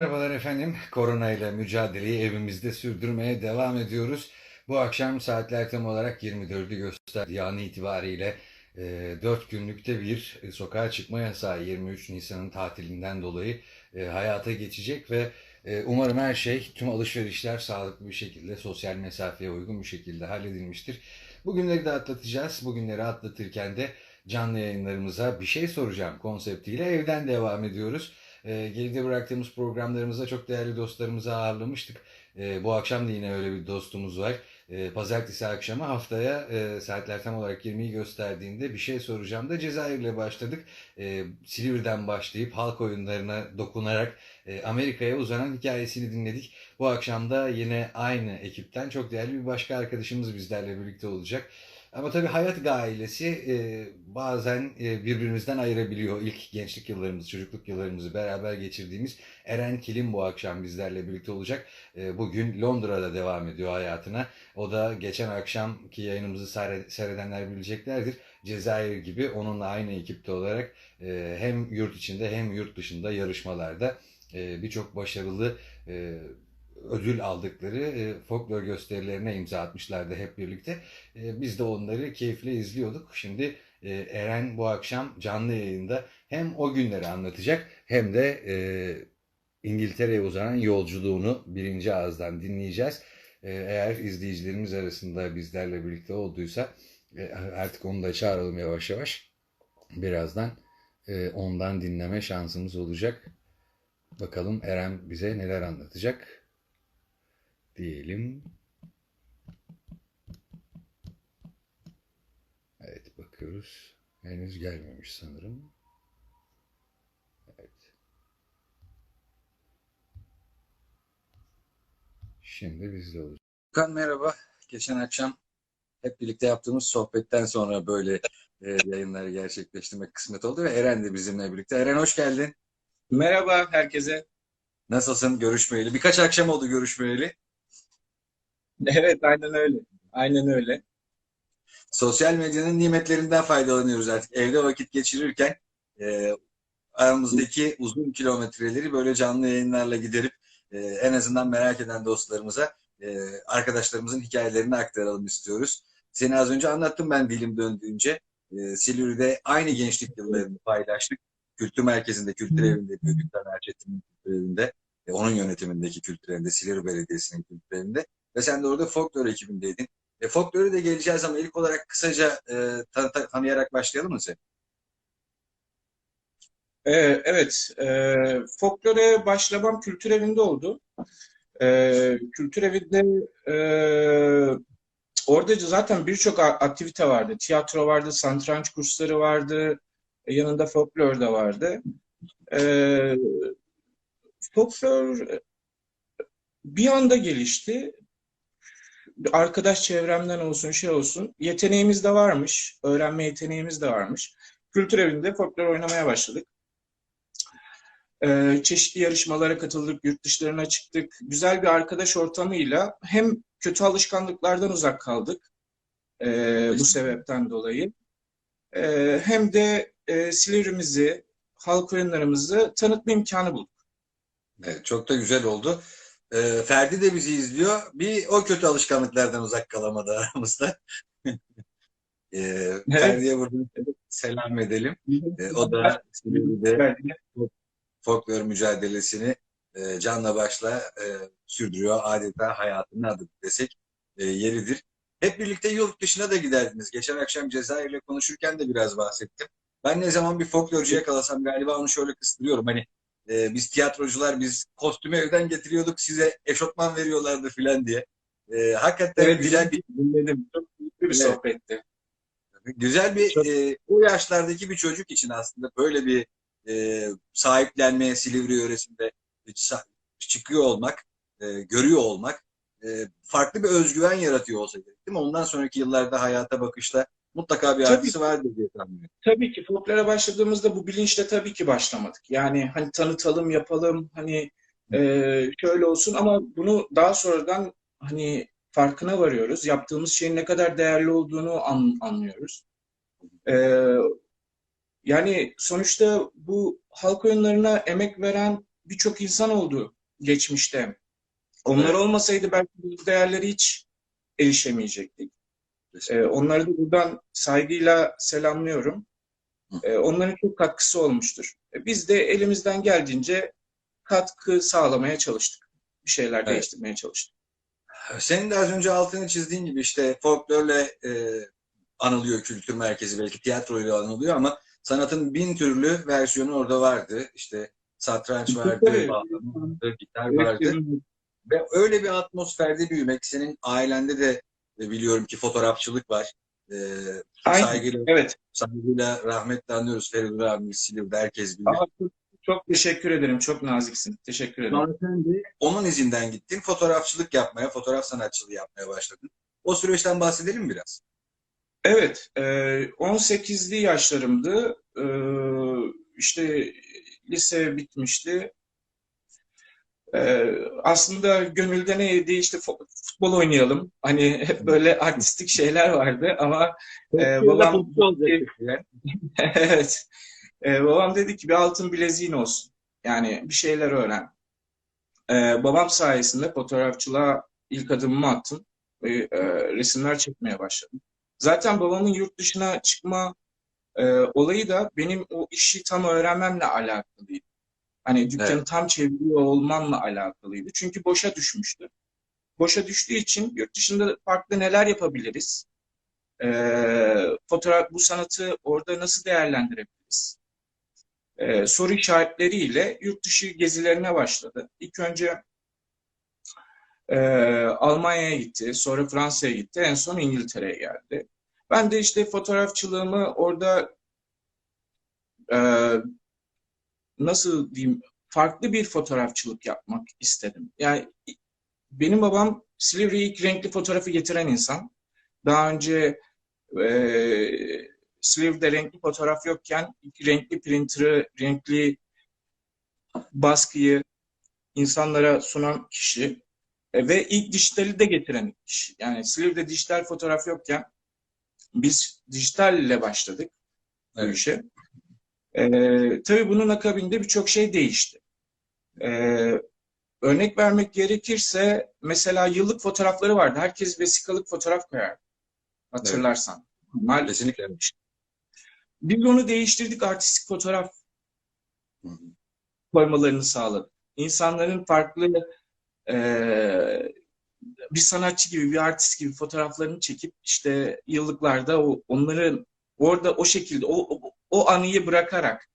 Merhabalar efendim. Korona ile mücadeleyi evimizde sürdürmeye devam ediyoruz. Bu akşam saatler tam olarak 24'ü gösterdiği an itibariyle e, 4 günlükte bir e, sokağa çıkma yasağı 23 Nisan'ın tatilinden dolayı e, hayata geçecek ve e, umarım her şey, tüm alışverişler sağlıklı bir şekilde, sosyal mesafeye uygun bir şekilde halledilmiştir. Bugünleri de atlatacağız. Bugünleri atlatırken de canlı yayınlarımıza bir şey soracağım konseptiyle evden devam ediyoruz. E, geride bıraktığımız programlarımızda çok değerli dostlarımızı ağırlamıştık. E, bu akşam da yine öyle bir dostumuz var. E, pazartesi akşamı haftaya e, saatler tam olarak 20'yi gösterdiğinde bir şey soracağım da Cezayir'le başladık. E, Silivri'den başlayıp halk oyunlarına dokunarak e, Amerika'ya uzanan hikayesini dinledik. Bu akşam da yine aynı ekipten çok değerli bir başka arkadaşımız bizlerle birlikte olacak. Ama tabii hayat gailesi e, bazen e, birbirimizden ayırabiliyor. İlk gençlik yıllarımızı, çocukluk yıllarımızı beraber geçirdiğimiz Eren Kilim bu akşam bizlerle birlikte olacak. E, bugün Londra'da devam ediyor hayatına. O da geçen akşamki yayınımızı seyre- seyredenler bileceklerdir. Cezayir gibi onunla aynı ekipte olarak e, hem yurt içinde hem yurt dışında yarışmalarda e, birçok başarılı e, ödül aldıkları e, folklor gösterilerine imza atmışlardı hep birlikte. E, biz de onları keyifle izliyorduk. Şimdi e, Eren bu akşam canlı yayında hem o günleri anlatacak hem de e, İngiltere'ye uzanan yolculuğunu birinci ağızdan dinleyeceğiz. E, eğer izleyicilerimiz arasında bizlerle birlikte olduysa e, artık onu da çağıralım yavaş yavaş. Birazdan e, ondan dinleme şansımız olacak. Bakalım Eren bize neler anlatacak diyelim. Evet bakıyoruz. Henüz gelmemiş sanırım. Evet. Şimdi bizde olacak. Kan merhaba. Geçen akşam hep birlikte yaptığımız sohbetten sonra böyle e, yayınları gerçekleştirmek kısmet oldu ve Eren de bizimle birlikte. Eren hoş geldin. Merhaba herkese. Nasılsın görüşmeyeli? Birkaç akşam oldu görüşmeyeli. Evet, aynen öyle. Aynen öyle. Sosyal medyanın nimetlerinden faydalanıyoruz artık. Evde vakit geçirirken e, aramızdaki uzun kilometreleri böyle canlı yayınlarla giderip e, en azından merak eden dostlarımıza e, arkadaşlarımızın hikayelerini aktaralım istiyoruz. Seni az önce anlattım ben dilim döndüğünce. E, Silivri'de aynı gençlik yıllarını paylaştık. Kültür merkezinde, kültür evinde büyüdük. Taner Çetin'in kültür evinde. E, onun yönetimindeki kültür evinde, Silivri Belediyesi'nin kültür evinde. Ve sen de orada folklor ekibindeydin. E, folklore de geleceğiz ama ilk olarak kısaca e, tan- tan- tanıyarak başlayalım mı sen? Ee, evet, e, folklore başlamam kültür evinde oldu. Ee, kültür evinde e, orada zaten birçok aktivite vardı. Tiyatro vardı, satranç kursları vardı, e, yanında folklor da vardı. Ee, folklor bir anda gelişti. Arkadaş çevremden olsun, şey olsun. Yeteneğimiz de varmış, öğrenme yeteneğimiz de varmış. Kültür evinde folklor oynamaya başladık. Ee, çeşitli yarışmalara katıldık, yurt dışlarına çıktık. Güzel bir arkadaş ortamıyla hem kötü alışkanlıklardan uzak kaldık e, bu sebepten dolayı. E, hem de e, Silivri'mizi, halk oyunlarımızı tanıtma imkanı bulduk. Evet, çok da güzel oldu. E, Ferdi de bizi izliyor. Bir o kötü alışkanlıklardan uzak kalamadı aramızda. E, Evet. Ferdi'ye buradan selam edelim. E, o da Silivri'de folklor mücadelesini e, canla başla e, sürdürüyor. Adeta hayatının adı desek e, yeridir. Hep birlikte yurt dışına da giderdiniz. Geçen akşam Cezayir'le konuşurken de biraz bahsettim. Ben ne zaman bir folklorcu yakalasam galiba onu şöyle kıstırıyorum. Hani e, biz tiyatrocular biz kostümü evden getiriyorduk size eşofman veriyorlardı filan diye. E, hakikaten Evet, güzel bir dinledim. Çok keyifli bir Evet. sohbetti. Güzel bir Çok- e, o yaşlardaki bir çocuk için aslında böyle bir e, sahiplenmeye Silivri yöresinde çıkıyor olmak, e, görüyor olmak e, farklı bir özgüven yaratıyor olsa gerek değil mi? Ondan sonraki yıllarda hayata bakışta mutlaka bir artısı vardır diye tahmin ediyorum. Tabii ki folklora başladığımızda bu bilinçle tabii ki başlamadık. Yani hani tanıtalım, yapalım, hani e, şöyle olsun ama bunu daha sonradan hani farkına varıyoruz. Yaptığımız şeyin ne kadar değerli olduğunu an- anlıyoruz. E, yani sonuçta bu halk oyunlarına emek veren birçok insan oldu geçmişte. Onlar olmasaydı belki bu değerleri hiç erişemeyecektik. Ee, onları da buradan saygıyla selamlıyorum. Ee, onların çok katkısı olmuştur. Ee, biz de elimizden geldiğince katkı sağlamaya çalıştık. Bir şeyler Evet. değiştirmeye çalıştık. Senin de az önce altını çizdiğin gibi işte folklorla e, anılıyor kültür merkezi belki tiyatroyla anılıyor ama sanatın bin türlü versiyonu orada vardı. İşte satranç vardı, bağlama vardı, gitar vardı. Ve öyle bir atmosferde büyümek, senin ailende de e, biliyorum ki fotoğrafçılık var. E, Aynen. saygıyla, Evet. saygıyla rahmetle anıyoruz Feridun abimiz Silivri'de herkes bilir. Aa, çok, çok teşekkür ederim. Çok naziksin. Teşekkür ederim. Sen de onun izinden gittin. Fotoğrafçılık yapmaya, fotoğraf sanatçılığı yapmaya başladın. O süreçten bahsedelim mi biraz? Evet, e, 18'li yaşlarımdı. E, işte lise bitmişti. E, aslında gönülde neydi? İşte futbol oynayalım. Hani hep böyle artistik şeyler vardı ama e, babam evet, E, babam dedi ki bir altın bileziğin olsun. Yani bir şeyler öğren. E, babam sayesinde fotoğrafçılığa ilk adımımı attım ve e, resimler çekmeye başladım. Zaten babamın yurt dışına çıkma e, olayı da benim o işi tam öğrenmemle alakalıydı. Hani dükkanı Evet. tam çeviriyor olmamla alakalıydı. Çünkü boşa düşmüştü. Boşa düştüğü için yurt dışında farklı neler yapabiliriz? E, fotoğraf, bu sanatı orada nasıl değerlendirebiliriz? E, soru işaretleriyle yurt dışı gezilerine başladı. İlk önce e, Almanya'ya gitti, sonra Fransa'ya gitti, en son İngiltere'ye geldi. Ben de işte fotoğrafçılığımı orada e, nasıl diyeyim farklı bir fotoğrafçılık yapmak istedim. Yani benim babam Silivri'ye ilk renkli fotoğrafı getiren insan. Daha önce e, Silivri'de renkli fotoğraf yokken ilk renkli printer'ı, renkli baskıyı insanlara sunan kişi E, ve ilk dijitali de getiren kişi. Yani Silivri'de dijital fotoğraf yokken biz dijitalle başladık bu Evet. işe. Ee, tabii bunun akabinde birçok şey değişti. Ee, örnek vermek gerekirse mesela yıllık fotoğrafları vardı. Herkes vesikalık fotoğraf koyardı. Hatırlarsan. Normal. Kesinlikle. Biz onu değiştirdik. Artistik fotoğraf koymalarını sağladık. İnsanların farklı eee, bir sanatçı gibi, bir artist gibi fotoğraflarını çekip işte yıllıklarda o, onların orada o şekilde o, o, o anıyı bırakarak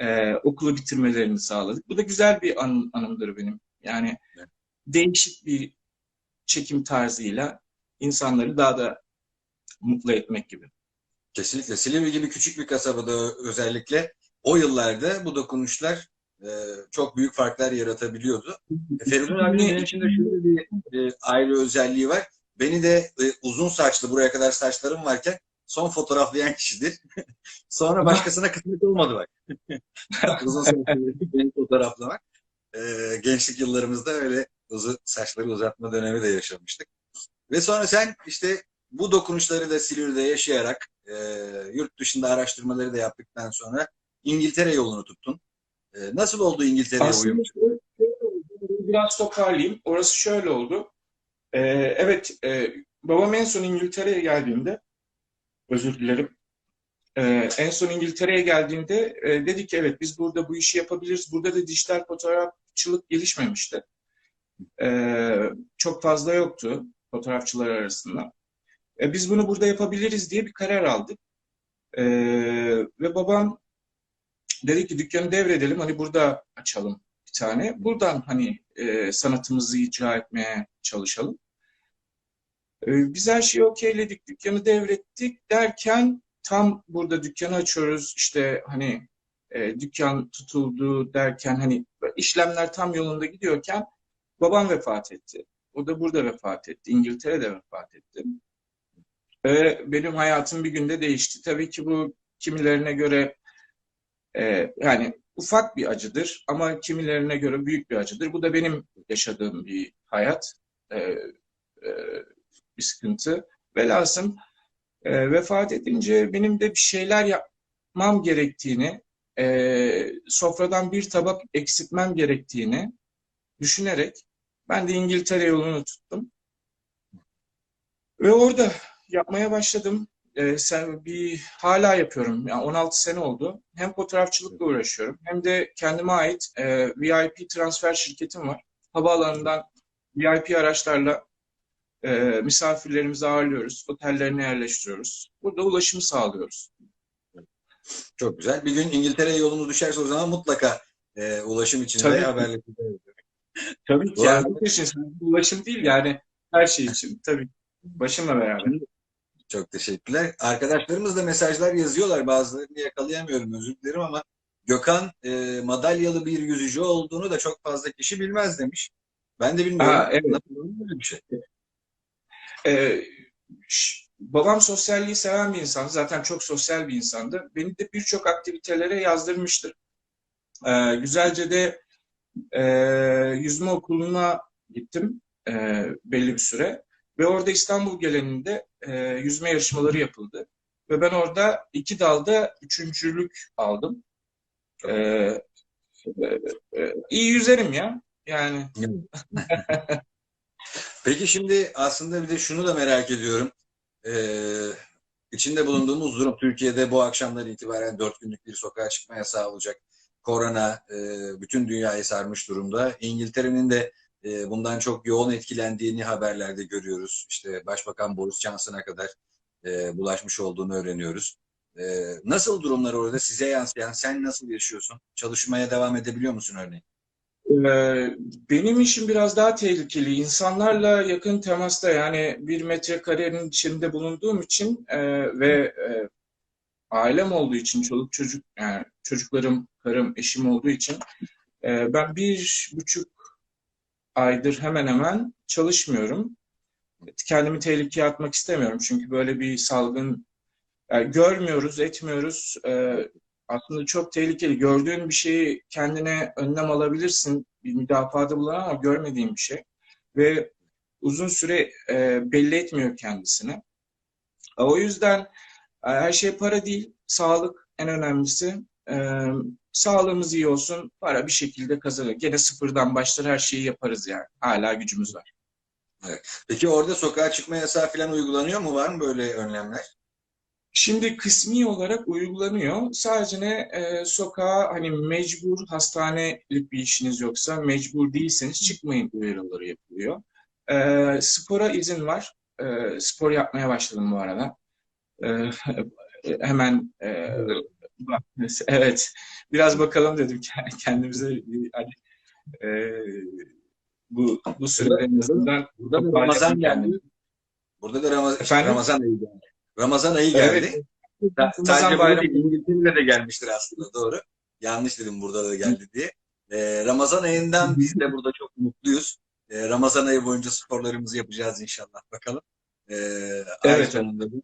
eee, okulu bitirmelerini sağladık. Bu da güzel bir an, anımdır benim. Yani Evet. değişik bir çekim tarzıyla insanları daha da mutlu etmek gibi. Kesinlikle. Silivri gibi küçük bir kasabada özellikle o yıllarda bu dokunuşlar e, çok büyük farklar yaratabiliyordu. E, Feridun abinin benim için de şöyle bir e, ayrı özelliği var. Beni de e, uzun saçlı buraya kadar saçlarım varken son fotoğraflayan kişidir. Sonra başkasına kısmet olmadı bak. uzun saçlı beni fotoğraflamak. E, gençlik yıllarımızda öyle uzun saçları uzatma dönemi de yaşamıştık. Ve sonra sen işte bu dokunuşları da Silivri'de yaşayarak e, yurt dışında araştırmaları da yaptıktan sonra İngiltere yolunu tuttun. E, nasıl oldu İngiltere'ye Aslında uyum? şöyle oldu, biraz toparlayayım. Orası şöyle oldu. Ee, evet, e, babam en son İngiltere'ye geldiğinde, özür dilerim. Ee, en son İngiltere'ye geldiğinde e, dedi ki evet biz burada bu işi yapabiliriz. Burada da dijital fotoğrafçılık gelişmemişti. Ee, çok fazla yoktu fotoğrafçılar arasında. E, biz bunu burada yapabiliriz diye bir karar aldık. Ee, ve babam dedi ki dükkanı devredelim hani burada açalım bir tane. Buradan hani e, sanatımızı icra etmeye çalışalım. E, biz her şeyi okeyledik, dükkanı devrettik derken tam burada dükkanı açıyoruz işte hani e, dükkan tutuldu derken hani işlemler tam yolunda gidiyorken babam vefat etti. O da burada vefat etti. İngiltere'de vefat etti. Ve benim hayatım bir günde değişti. Tabii ki bu kimilerine göre ee, yani ufak bir acıdır ama kimilerine göre büyük bir acıdır. Bu da benim yaşadığım bir hayat, ee, e, bir sıkıntı. Velhasım e, vefat edince benim de bir şeyler yapmam gerektiğini e, sofradan bir tabak eksiltmem gerektiğini düşünerek ben de İngiltere yolunu tuttum. Ve orada yapmaya başladım. E, sen bir hala yapıyorum. Yani 16 sene oldu. Hem fotoğrafçılıkla uğraşıyorum hem de kendime ait e, VIP transfer şirketim var. Havaalanından VIP araçlarla e, misafirlerimizi ağırlıyoruz. Otellerine yerleştiriyoruz. Burada ulaşımı sağlıyoruz. Çok güzel. Bir gün İngiltere yolunu düşerse o zaman mutlaka e, ulaşım için de ki. haberleşeceğiz. Tabii ki. Yani sadece ulaşım değil yani her şey için. Tabii. Başımla beraber. Çok teşekkürler. Arkadaşlarımız da mesajlar yazıyorlar. Bazılarını yakalayamıyorum özür dilerim ama Gökhan e, madalyalı bir yüzücü olduğunu da çok fazla kişi bilmez demiş. Ben de bilmiyorum. Aa, evet. Nasıl bir şey? Ee, babam sosyalliği seven bir insan. Zaten çok sosyal bir insandı. Beni de birçok aktivitelere yazdırmıştır. Ee, güzelce de e, yüzme okuluna gittim e, belli bir süre. Ve orada İstanbul geleninde e, yüzme yarışmaları yapıldı. Ve ben orada iki dalda üçüncülük aldım. Ee, e, e, iyi yüzerim ya. Yani Peki şimdi aslında bir de şunu da merak ediyorum. Ee, içinde bulunduğumuz durum Türkiye'de bu akşamdan itibaren dört günlük bir sokağa çıkma yasağı olacak. Korona e, bütün dünyayı sarmış durumda. İngiltere'nin de e, bundan çok yoğun etkilendiğini haberlerde görüyoruz. İşte Başbakan Boris Johnson'a kadar e, bulaşmış olduğunu öğreniyoruz. E, nasıl durumlar orada size yansıyan? Sen nasıl yaşıyorsun? Çalışmaya devam edebiliyor musun örneğin? Benim işim biraz daha tehlikeli. İnsanlarla yakın temasta yani bir metrekarenin içinde bulunduğum için ve ailem olduğu için çoluk çocuk yani çocuklarım, karım, eşim olduğu için ben bir buçuk aydır hemen hemen çalışmıyorum. Kendimi tehlikeye atmak istemiyorum çünkü böyle bir salgın yani görmüyoruz, etmiyoruz. Aslında çok tehlikeli. Gördüğün bir şeyi kendine önlem alabilirsin. Bir müdafaada bulunan ama görmediğin bir şey. Ve uzun süre e, belli etmiyor kendisini. E, O yüzden e, her şey para değil, sağlık en önemlisi. E, sağlığımız iyi olsun, para bir şekilde kazanır. Gene sıfırdan başlar her şeyi yaparız yani. Hala gücümüz var. Peki orada sokağa çıkma yasağı falan uygulanıyor mu? Var mı böyle önlemler? Şimdi kısmi olarak uygulanıyor. Sadece ne e, sokağa hani mecbur hastanelik bir işiniz yoksa mecbur değilseniz çıkmayın uyarıları yapılıyor. E, spora izin var. E, spor yapmaya başladım bu arada. E, hemen e, evet biraz bakalım dedim kendimize hani, e, bu bu sürede en azından Burada Ramazan geldi. Burada da Ramazan, Efendim? Ramazan geldi. Ramazan ayı geldi. Evet. Sadece bayramı. İngiltere'de de gelmiştir aslında doğru. Yanlış dedim burada da geldi diye. Ee, Ramazan ayından biz de burada çok mutluyuz. Ee, Ramazan ayı boyunca sporlarımızı yapacağız inşallah bakalım. Ee, ay Evet. sonunda da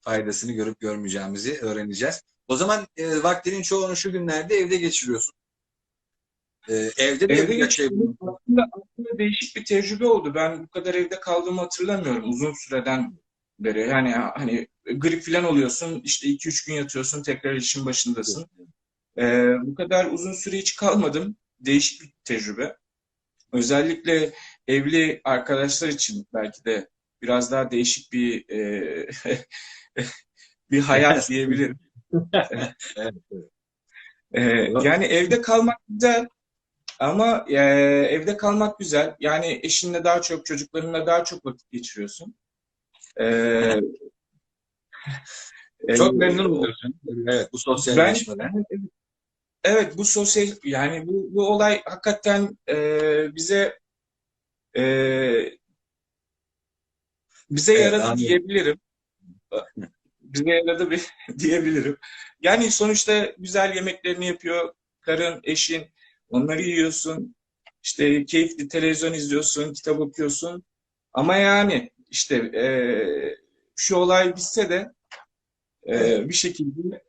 faydasını görüp görmeyeceğimizi öğreneceğiz. O zaman e, vaktinin çoğunu şu günlerde evde geçiriyorsun. Ee, evde de Evde şey aslında, aslında değişik bir tecrübe oldu. Ben bu kadar evde kaldığımı hatırlamıyorum uzun süreden beri. Yani hani grip falan oluyorsun, işte 2-3 gün yatıyorsun, tekrar işin başındasın. Ee, bu kadar uzun süre hiç kalmadım. Değişik bir tecrübe. Özellikle evli arkadaşlar için belki de biraz daha değişik bir e, bir hayat diyebilirim. Ee, yani evde kalmak güzel ama e, evde kalmak güzel. Yani eşinle daha çok, çocuklarınla daha çok vakit geçiriyorsun. Ee, Çok e, memnun oluyorsun. Evet bu Ben, sosyalleşmeden. evet bu sosyal yani bu, bu olay hakikaten e, bize e, bize Evet, yaradı anladım. diyebilirim. Bize yaradı bir diyebilirim. Yani sonuçta güzel yemeklerini yapıyor karın, eşin. Onları yiyorsun. İşte keyifli televizyon izliyorsun, kitap okuyorsun. Ama yani işte e, şu olay bitse de e, bir şekilde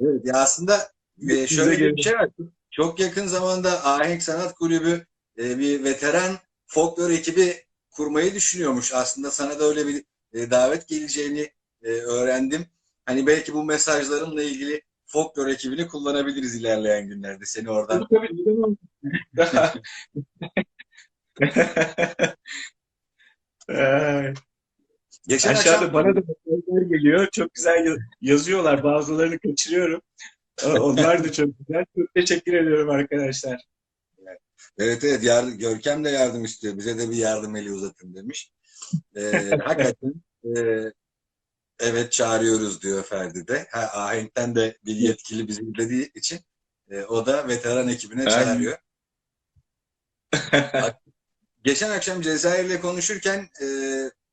Evet, ya aslında e, şöyle bir şey var. Çok yakın zamanda Ahenk Sanat Kulübü e, bir veteran folklor ekibi kurmayı düşünüyormuş. Aslında sana da öyle bir e, davet geleceğini e, öğrendim. Hani belki bu mesajlarımla ilgili folklor ekibini kullanabiliriz ilerleyen günlerde. Seni oradan Tabii? Ee, geçen Aşağıda akşam bana da mesajlar geliyor. Çok güzel ya- yazıyorlar. Bazılarını kaçırıyorum. Onlar da çok güzel. Çok teşekkür ediyorum arkadaşlar. Evet evet yardım, Görkem de yardım istiyor. Bize de bir yardım eli uzatın demiş. Ee, hakikaten e, evet çağırıyoruz diyor Ferdi de. Ha, Ahenk'ten de bir yetkili bizi izlediği için e, o da veteran ekibine çağırıyor. Geçen akşam Cezayir'le konuşurken e,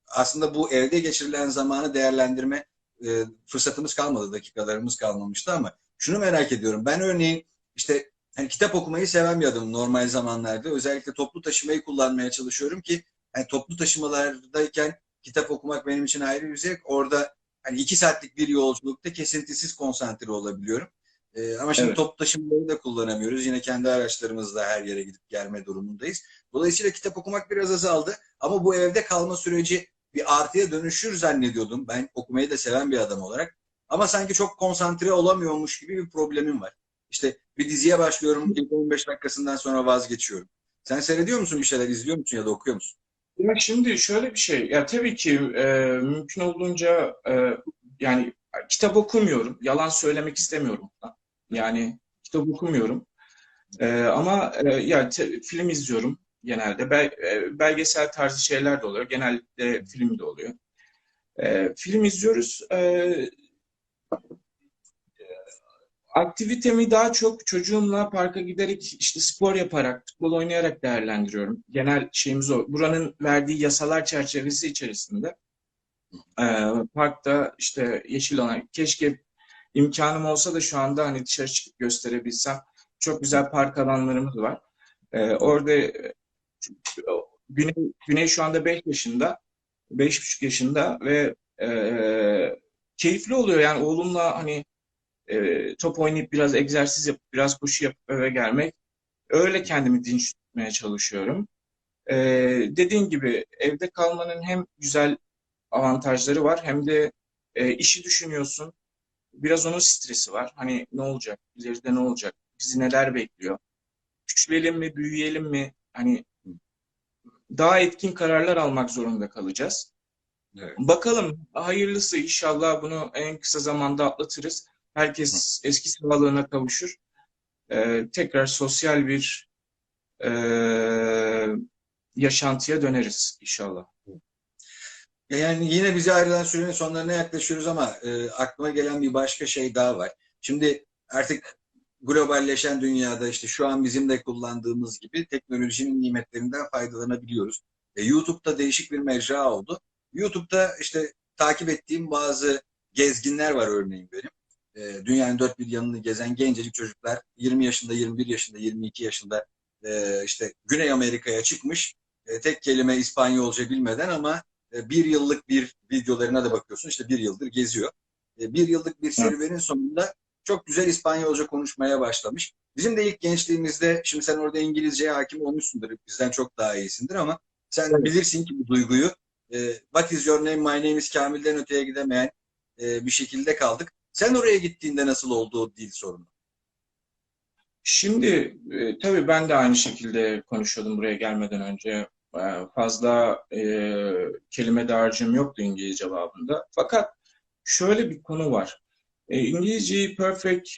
aslında bu evde geçirilen zamanı değerlendirme e, fırsatımız kalmadı, dakikalarımız kalmamıştı ama şunu merak ediyorum. Ben örneğin işte hani kitap okumayı seven bir adamım normal zamanlarda. Özellikle toplu taşımayı kullanmaya çalışıyorum ki hani toplu taşımalardayken kitap okumak benim için ayrı bir zevk. Orada hani iki saatlik bir yolculukta kesintisiz konsantre olabiliyorum. Ee, ama şimdi Evet. toplu taşımaları da kullanamıyoruz. Yine kendi araçlarımızla her yere gidip gelme durumundayız. Dolayısıyla kitap okumak biraz azaldı. Ama bu evde kalma süreci bir artıya dönüşür zannediyordum. Ben okumayı da seven bir adam olarak. Ama sanki çok konsantre olamıyormuş gibi bir problemim var. İşte bir diziye başlıyorum, ilk 15 dakikasından sonra vazgeçiyorum. Sen seyrediyor musun bir şeyler, izliyor musun ya da okuyor musun? Ya şimdi şöyle bir şey. Ya tabii ki e, mümkün olduğunca e, yani kitap okumuyorum. Yalan söylemek istemiyorum. Yani kitap okumuyorum. E, ama e, ya te- film izliyorum genelde. Bel- e, belgesel tarzı şeyler de oluyor. Genellikle film de oluyor. E, film izliyoruz. E, aktivitemi daha çok çocuğumla parka giderek işte spor yaparak, futbol oynayarak değerlendiriyorum. Genel şeyimiz o. Buranın verdiği yasalar çerçevesi içerisinde e, parkta işte yeşil alan keşke imkanım olsa da şu anda hani dışarı çıkıp gösterebilsem. Çok güzel park alanlarımız var. E, orada Güney, Güney şu anda 5 yaşında, 5,5 yaşında ve e, keyifli oluyor yani oğlumla hani e, top oynayıp biraz egzersiz yapıp biraz koşu yapıp eve gelmek. Öyle kendimi dinç tutmaya çalışıyorum. E, dediğin gibi evde kalmanın hem güzel avantajları var hem de e, işi düşünüyorsun. Biraz onun stresi var. Hani ne olacak? İleride ne olacak? Bizi neler bekliyor? Küçülelim mi, büyüyelim mi? Hani daha etkin kararlar almak zorunda kalacağız. Evet. Bakalım hayırlısı inşallah bunu en kısa zamanda atlatırız. Herkes eski sağlığına kavuşur. Ee, tekrar sosyal bir e, yaşantıya döneriz inşallah. Yani yine bize ayrılan sürenin sonlarına yaklaşıyoruz ama e, aklıma gelen bir başka şey daha var. Şimdi artık globalleşen dünyada işte şu an bizim de kullandığımız gibi teknolojinin nimetlerinden faydalanabiliyoruz. E, YouTube'da değişik bir mecra oldu. YouTube'da işte takip ettiğim bazı gezginler var örneğin benim. E, dünyanın dört bir yanını gezen gencecik çocuklar 20 yaşında, 21 yaşında, 22 yaşında e, işte Güney Amerika'ya çıkmış. E, tek kelime İspanyolca bilmeden ama e, bir yıllık bir videolarına da bakıyorsun. İşte bir yıldır geziyor. E, Bir yıllık bir serüvenin sonunda çok güzel İspanyolca konuşmaya başlamış. Bizim de ilk gençliğimizde, şimdi sen orada İngilizceye hakim olmuşsundur, bizden çok daha iyisindir ama sen Evet. bilirsin ki bu duyguyu. E, What is your name, my name is Kamil'den öteye gidemeyen e, bir şekilde kaldık. Sen oraya gittiğinde nasıl oldu o dil sorunu? Şimdi e, tabii ben de aynı şekilde konuşuyordum buraya gelmeden önce. E, fazla e, kelime dağarcığım yoktu İngilizce babında. Fakat şöyle bir konu var. E, İngilizceyi perfect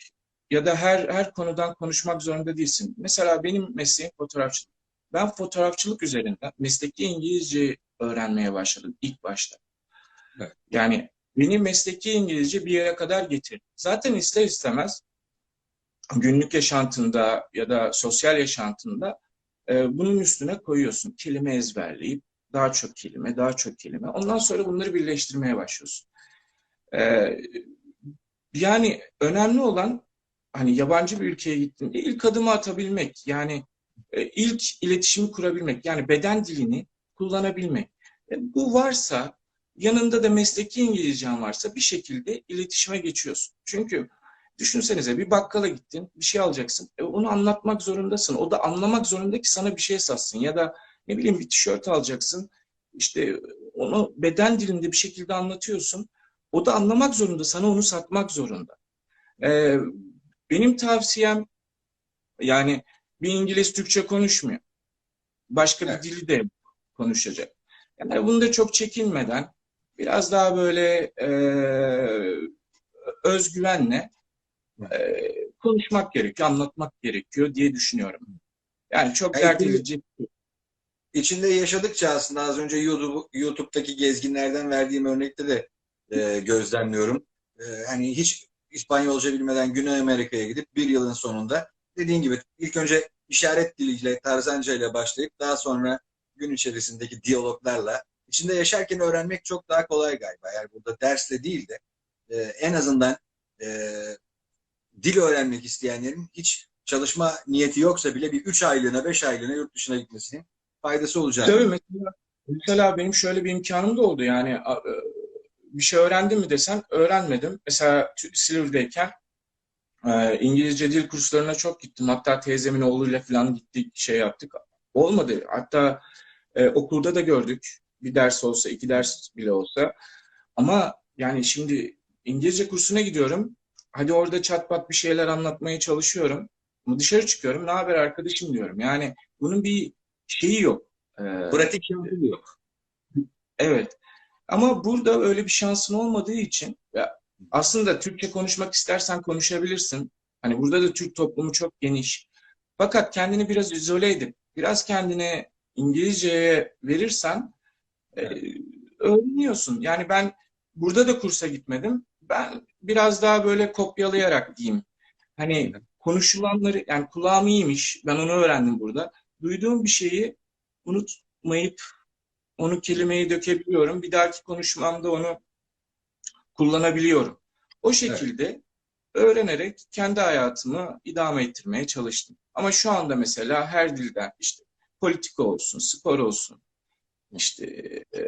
ya da her her konudan konuşmak zorunda değilsin. Mesela benim mesleğim fotoğrafçılık. Ben fotoğrafçılık üzerinden mesleki İngilizce öğrenmeye başladım ilk başta. Evet. Yani benim mesleki İngilizce bir yere kadar getirdi. Zaten ister istemez günlük yaşantında ya da sosyal yaşantında e, bunun üstüne koyuyorsun. Kelime ezberleyip daha çok kelime, daha çok kelime. Ondan sonra bunları birleştirmeye başlıyorsun. E, yani önemli olan hani yabancı bir ülkeye gittiğinde ilk adımı atabilmek. Yani e, ilk iletişimi kurabilmek. Yani beden dilini kullanabilmek. E, bu varsa yanında da mesleki İngilizcen varsa bir şekilde iletişime geçiyorsun. Çünkü Düşünsenize bir bakkala gittin, bir şey alacaksın. E, onu anlatmak zorundasın. O da anlamak zorunda ki sana bir şey satsın. Ya da ne bileyim bir tişört alacaksın. İşte onu beden dilinde bir şekilde anlatıyorsun. O da anlamak zorunda, sana onu satmak zorunda. Ee, benim tavsiyem yani bir İngiliz Türkçe konuşmuyor. Başka Evet. bir dili de konuşacak. Yani bunda çok çekinmeden biraz daha böyle e, özgüvenle e, konuşmak gerekiyor, anlatmak gerekiyor diye düşünüyorum. Yani çok Yani dert edici. İçinde yaşadıkça aslında az önce YouTube, YouTube'daki gezginlerden verdiğim örnekte de e, gözlemliyorum. E, hani hiç İspanyolca bilmeden Güney Amerika'ya gidip bir yılın sonunda dediğin gibi ilk önce işaret diliyle, tarzanca ile başlayıp daha sonra gün içerisindeki diyaloglarla içinde yaşarken öğrenmek çok daha kolay galiba. Yani burada dersle değil de e, en azından e, dil öğrenmek isteyenlerin hiç çalışma niyeti yoksa bile bir 3 aylığına, 5 aylığına yurt dışına gitmesinin faydası olacak. Tabii mesela, mesela benim şöyle bir imkanım da oldu yani e, bir şey öğrendim mi desen öğrenmedim. Mesela Silivri'deyken e, İngilizce dil kurslarına çok gittim. Hatta teyzemin oğluyla falan gittik şey yaptık. Olmadı. Hatta e, okulda da gördük. Bir ders olsa, iki ders bile olsa. Ama yani şimdi İngilizce kursuna gidiyorum. Hadi orada çat pat bir şeyler anlatmaya çalışıyorum. Ama dışarı çıkıyorum. Ne haber arkadaşım diyorum. Yani bunun bir şeyi yok. E, Pratik şansı yok. Evet. Ama burada öyle bir şansın olmadığı için ya aslında Türkçe konuşmak istersen konuşabilirsin. Hani burada da Türk toplumu çok geniş. Fakat kendini biraz izole edip biraz kendine İngilizceye verirsen e, öğreniyorsun. Yani ben burada da kursa gitmedim. Ben biraz daha böyle kopyalayarak diyeyim. Hani konuşulanları yani kulağım iyiymiş. Ben onu öğrendim burada. Duyduğum bir şeyi unutmayıp onu kelimeyi dökebiliyorum. Bir dahaki konuşmamda onu kullanabiliyorum. O şekilde öğrenerek kendi hayatımı idame ettirmeye çalıştım. Ama şu anda mesela her dilden işte politika olsun, spor olsun, işte e,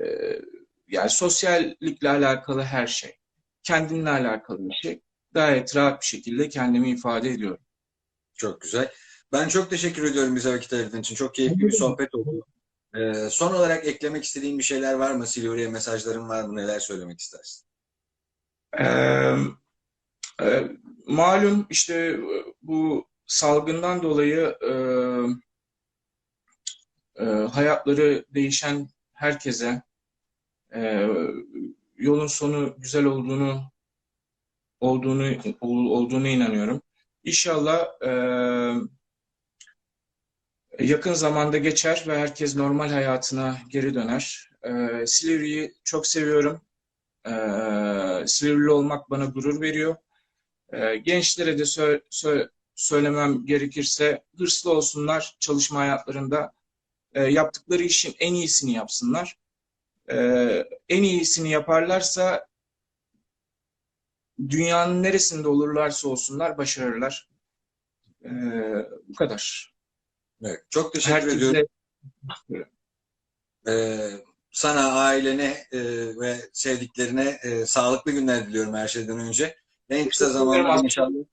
yani sosyallikle alakalı her şey, kendinle alakalı bir şey gayet rahat bir şekilde kendimi ifade ediyorum. Çok güzel. Ben çok teşekkür ediyorum bize vakit ayırdığın için. Çok keyifli bir sohbet oldu. Ee, son olarak eklemek istediğin bir şeyler var mı? Silivri'ye mesajların var mı? Neler söylemek istersin? Ee, e, malum işte e, bu salgından dolayı e, e, hayatları değişen herkese e, yolun sonu güzel olduğunu olduğunu ol- olduğunu inanıyorum. İnşallah e, yakın zamanda geçer ve herkes normal hayatına geri döner. E, Silivri'yi çok seviyorum. Ee, Silivri'li olmak bana gurur veriyor. Ee, gençlere de sö- sö- söylemem gerekirse hırslı olsunlar çalışma hayatlarında. Ee, yaptıkları işin en iyisini yapsınlar. Ee, en iyisini yaparlarsa dünyanın neresinde olurlarsa olsunlar başarırlar. Ee, bu kadar. Evet. Çok teşekkür ediyorum. Herkese Ee, sana, ailene e, ve sevdiklerine e, sağlıklı günler diliyorum her şeyden önce. En kısa zamanda inşallah.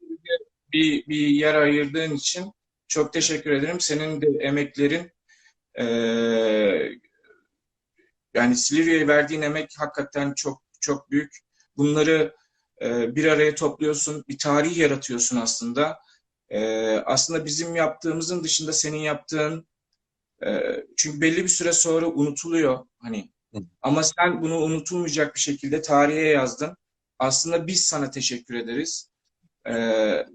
bir, bir yer ayırdığın için çok teşekkür ederim. Senin de emeklerin eee, yani Silivri'ye verdiğin emek hakikaten çok çok büyük. Bunları eee, bir araya topluyorsun, bir tarih yaratıyorsun aslında. Eee, aslında bizim yaptığımızın dışında senin yaptığın eee, çünkü belli bir süre sonra unutuluyor hani. Hı. Ama sen bunu unutulmayacak bir şekilde tarihe yazdın. Aslında biz sana teşekkür ederiz. Ee,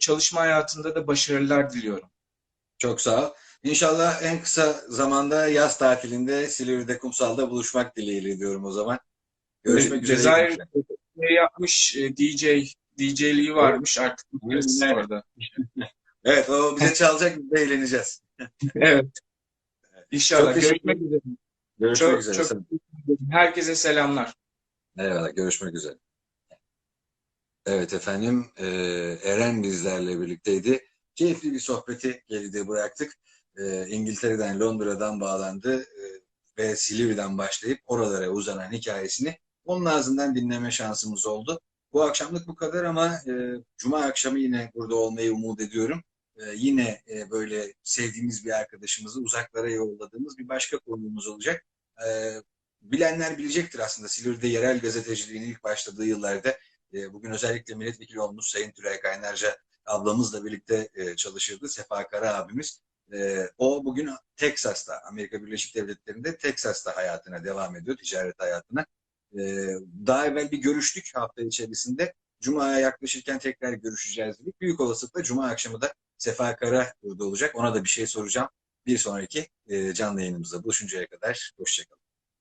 çalışma hayatında da başarılar diliyorum. Çok sağ ol. İnşallah en kısa zamanda yaz tatilinde Silivri'de kumsalda buluşmak dileğiyle diyorum o zaman. Görüşmek üzere. Cezayir yapmış e, DJ DJ'liği varmış artık gideriz Evet. orada. Evet o bize çalacak biz de eğleneceğiz. Evet. İnşallah Çok görüşmek üzere. Görüşmek Çok, üzere. çok herkese selamlar. Eyvallah, görüşmek üzere. Evet efendim, e, Eren bizlerle birlikteydi. Keyifli bir sohbeti geride bıraktık. E, İngiltere'den, Londra'dan bağlandı e, ve Silivri'den başlayıp oralara uzanan hikayesini onun ağzından dinleme şansımız oldu. Bu akşamlık bu kadar ama e, Cuma akşamı yine burada olmayı umut ediyorum. E, yine e, böyle sevdiğimiz bir arkadaşımızı uzaklara yolladığımız bir başka konuğumuz olacak. E, bilenler bilecektir aslında Silivri'de yerel gazeteciliğin ilk başladığı yıllarda e, bugün özellikle milletvekili olmuş Sayın Tülay Kaynarca ablamızla birlikte e, çalışırdı. Sefa Kara abimiz. E, o bugün Teksas'ta, Amerika Birleşik Devletleri'nde Teksas'ta hayatına devam ediyor, ticaret hayatına. E, daha evvel bir görüştük hafta içerisinde. Cuma'ya yaklaşırken tekrar görüşeceğiz dedik. Büyük olasılıkla Cuma akşamı da Sefa Kara burada olacak. Ona da bir şey soracağım. Bir sonraki e, canlı yayınımızda buluşuncaya kadar hoşçakalın.